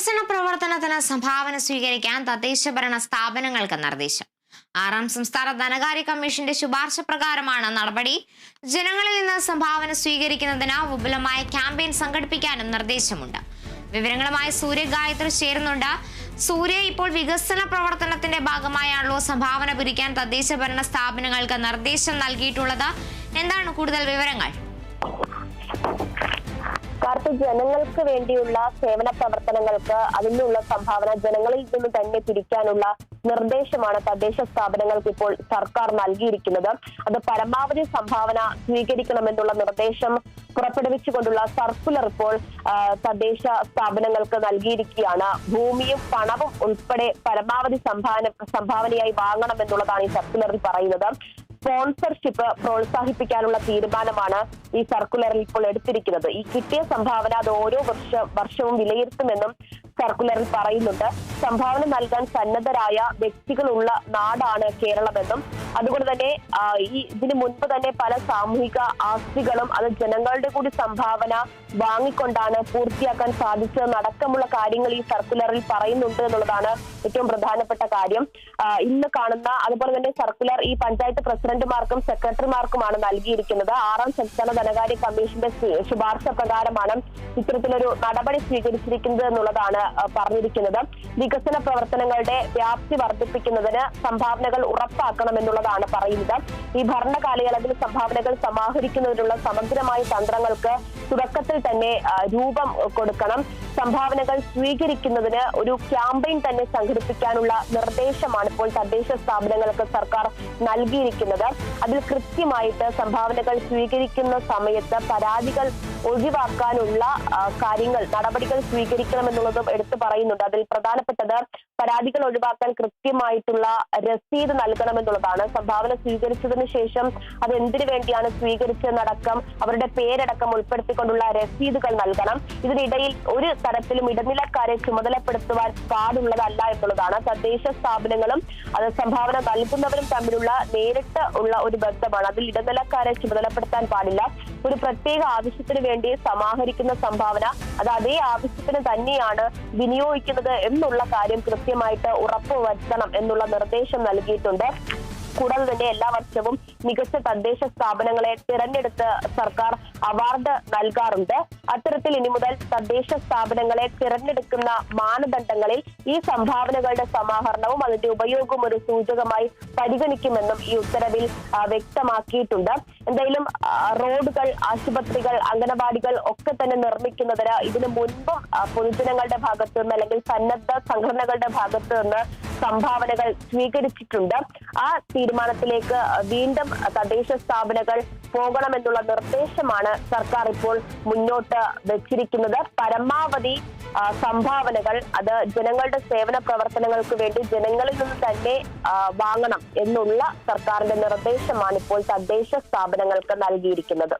വികസന പ്രവർത്തനത്തിന് സംഭാവന സ്വീകരിക്കാൻ തദ്ദേശ ഭരണ സ്ഥാപനങ്ങൾക്ക് നിർദ്ദേശം. ആറാം സംസ്ഥാന ധനകാര്യ കമ്മീഷന്റെ ശുപാർശ പ്രകാരമാണ് നടപടി. ജനങ്ങളിൽ നിന്ന് സംഭാവന സ്വീകരിക്കുന്നതിന് വിപുലമായ ക്യാമ്പയിൻ സംഘടിപ്പിക്കാനും നിർദ്ദേശമുണ്ട്. വിവരങ്ങളുമായി സൂര്യ ഗായത്രി ചേരുന്നുണ്ട്. സൂര്യ ഇപ്പോൾ വികസന പ്രവർത്തനത്തിന്റെ ഭാഗമായാണല്ലോ സംഭാവന പിരിക്കാൻ തദ്ദേശ ഭരണ സ്ഥാപനങ്ങൾക്ക് നിർദ്ദേശം നൽകിയിട്ടുള്ളത്. എന്താണ് കൂടുതൽ വിവരങ്ങൾ? കാർത്തിക് ജനങ്ങൾക്ക് വേണ്ടിയുള്ള സേവന പ്രവർത്തനങ്ങൾക്ക് അതിനുള്ള സംഭാവന ജനങ്ങളിൽ നിന്ന് തന്നെ പിരിക്കാനുള്ള നിർദ്ദേശമാണ് തദ്ദേശ സ്ഥാപനങ്ങൾക്ക് ഇപ്പോൾ സർക്കാർ നൽകിയിരിക്കുന്നത്. അത് പരമാവധി സംഭാവന സ്വീകരിക്കണമെന്നുള്ള നിർദ്ദേശം പുറപ്പെടുവിച്ചുകൊണ്ടുള്ള സർക്കുലർ ഇപ്പോൾ തദ്ദേശ സ്ഥാപനങ്ങൾക്ക് നൽകിയിരിക്കുകയാണ്. ഭൂമിയും പണവും ഉൾപ്പെടെ പരമാവധി സംഭാവന സംഭാവനയായി വാങ്ങണമെന്നുള്ളതാണ് ഈ സർക്കുലറിൽ പറയുന്നത്. സ്പോൺസർഷിപ്പ് പ്രോത്സാഹിപ്പിക്കാനുള്ള തീരുമാനമാണ് ഈ സർക്കുലറിൽ ഇപ്പോൾ എടുത്തിരിക്കുന്നത്. ഈ കിട്ടിയ സംഭാവന അത് ഓരോ വർഷ വർഷവും വിലയിരുത്തുമെന്നും സർക്കുലറിൽ പറയുന്നുണ്ട്. സംഭാവന നൽകാൻ സന്നദ്ധരായ വ്യക്തികളുള്ള നാടാണ് കേരളമെന്നും അതുകൊണ്ട് തന്നെ ഈ ഇതിനു മുൻപ് തന്നെ പല സാമൂഹിക ആസ്തികളും അത് ജനങ്ങളുടെ കൂടി സംഭാവന വാങ്ങിക്കൊണ്ടാണ് പൂർത്തിയാക്കാൻ സാധിച്ചതെന്ന് അടക്കമുള്ള കാര്യങ്ങൾ ഈ സർക്കുലറിൽ പറയുന്നുണ്ട് എന്നുള്ളതാണ് ഏറ്റവും പ്രധാനപ്പെട്ട കാര്യം. ഇന്ന് കാണുന്ന അതുപോലെ തന്നെ സർക്കുലർ ഈ പഞ്ചായത്ത് പ്രസിഡന്റുമാർക്കും സെക്രട്ടറിമാർക്കുമാണ് നൽകിയിരിക്കുന്നത്. ആറാം സംസ്ഥാന ധനകാര്യ കമ്മീഷന്റെ ശുപാർശ പ്രകാരമാണ് ഇത്തരത്തിലൊരു നടപടി സ്വീകരിച്ചിരിക്കുന്നത് എന്നുള്ളതാണ് പറഞ്ഞിരിക്കുന്നത്. വികസന പ്രവർത്തനങ്ങളുടെ വ്യാപ്തി വർദ്ധിപ്പിക്കുന്നതിന് സംഭാവനകൾ ഉറപ്പാക്കണമെന്നുള്ളതാണ് പറയുന്നത്. ഈ ഭരണ കാലയളവിൽ സംഭാവനകൾ സമാഹരിക്കുന്നതിനുള്ള സമഗ്രമായ തന്ത്രങ്ങൾക്ക് തുടക്കത്തിൽ തന്നെ രൂപം കൊടുക്കണം. സംഭാവനകൾ സ്വീകരിക്കുന്നതിന് ഒരു ക്യാമ്പയിൻ തന്നെ സംഘടിപ്പിക്കാനുള്ള നിർദ്ദേശമാണ് ഇപ്പോൾ തദ്ദേശ സ്ഥാപനങ്ങൾക്ക് സർക്കാർ നൽകിയിരിക്കുന്നത്. അതിൽ കൃത്യമായിട്ട് സംഭാവനകൾ സ്വീകരിക്കുന്ന സമയത്ത് പരാതികൾ ഒഴിവാക്കാനുള്ള കാര്യങ്ങൾ നടപടികൾ സ്വീകരിക്കണമെന്നുള്ളതും എടുത്തു പറയുന്നുണ്ട്. അതിൽ కదా പരാതികൾ ഒഴിവാക്കാൻ കൃത്യമായിട്ടുള്ള രസീത് നൽകണമെന്നുള്ളതാണ്. സംഭാവന സ്വീകരിച്ചതിന് ശേഷം അത് എന്തിനു വേണ്ടിയാണ് സ്വീകരിച്ചതെന്നടക്കം അവരുടെ പേരടക്കം ഉൾപ്പെടുത്തിക്കൊണ്ടുള്ള രസീതുകൾ നൽകണം. ഇതിനിടയിൽ ഒരു തരത്തിലും ഇടനിലക്കാരെ ചുമതലപ്പെടുത്തുവാൻ പാടുള്ളതല്ല എന്നുള്ളതാണ്. തദ്ദേശ സ്ഥാപനങ്ങളും അത് സംഭാവന നൽകുന്നവരും തമ്മിലുള്ള നേരിട്ട് ഉള്ള ഒരു ബന്ധമാണ്. അതിൽ ഇടനിലക്കാരെ ചുമതലപ്പെടുത്താൻ പാടില്ല. ഒരു പ്രത്യേക ആവശ്യത്തിന് വേണ്ടി സമാഹരിക്കുന്ന സംഭാവന അത് അതേ ആവശ്യത്തിന് തന്നെയാണ് വിനിയോഗിക്കുന്നത് എന്നുള്ള കാര്യം കൃത്യമായിട്ട് ഉറപ്പുവരുത്തണം എന്നുള്ള നിർദ്ദേശം നൽകിയിട്ടുണ്ട്. കൂടാതെ തന്നെ എല്ലാ വർഷവും മികച്ച തദ്ദേശ സ്ഥാപനങ്ങളെ തിരഞ്ഞെടുത്ത് സർക്കാർ അവാർഡ് നൽകാറുണ്ട്. അത്തരത്തിൽ ഇനി മുതൽ തദ്ദേശ സ്ഥാപനങ്ങളെ തിരഞ്ഞെടുക്കുന്ന മാനദണ്ഡങ്ങളിൽ ഈ സംഭാവനകളുടെ സമാഹരണവും അതിന്റെ ഉപയോഗവും ഒരു സൂചകമായി പരിഗണിക്കുമെന്നും ഈ ഉത്തരവിൽ വ്യക്തമാക്കിയിട്ടുണ്ട്. എന്തായാലും റോഡുകൾ ആശുപത്രികൾ അംഗനവാടികൾ ഒക്കെ തന്നെ നിർമ്മിക്കുന്നതിന് ഇതിനു മുൻപും പൊതുജനങ്ങളുടെ ഭാഗത്തു നിന്ന് അല്ലെങ്കിൽ സന്നദ്ധ സംഘടനകളുടെ ഭാഗത്തു നിന്ന് സംഭാവനകൾ സ്വീകരിച്ചിട്ടുണ്ട്. ആ തീരുമാനത്തിലേക്ക് വീണ്ടും തദ്ദേശ സ്ഥാപനങ്ങൾ പോകണമെന്നുള്ള നിർദ്ദേശമാണ് സർക്കാർ ഇപ്പോൾ മുന്നോട്ട് വെച്ചിരിക്കുന്നത്. പരമാവധി സംഭാവനകൾ അത് ജനങ്ങളുടെ സേവന പ്രവർത്തനങ്ങൾക്ക് വേണ്ടി ജനങ്ങളിൽ നിന്ന് തന്നെ വാങ്ങണം എന്നുള്ള സർക്കാരിന്റെ നിർദ്ദേശമാണ് ഇപ്പോൾ തദ്ദേശ സ്ഥാപനങ്ങൾക്ക് നൽകിയിരിക്കുന്നത്.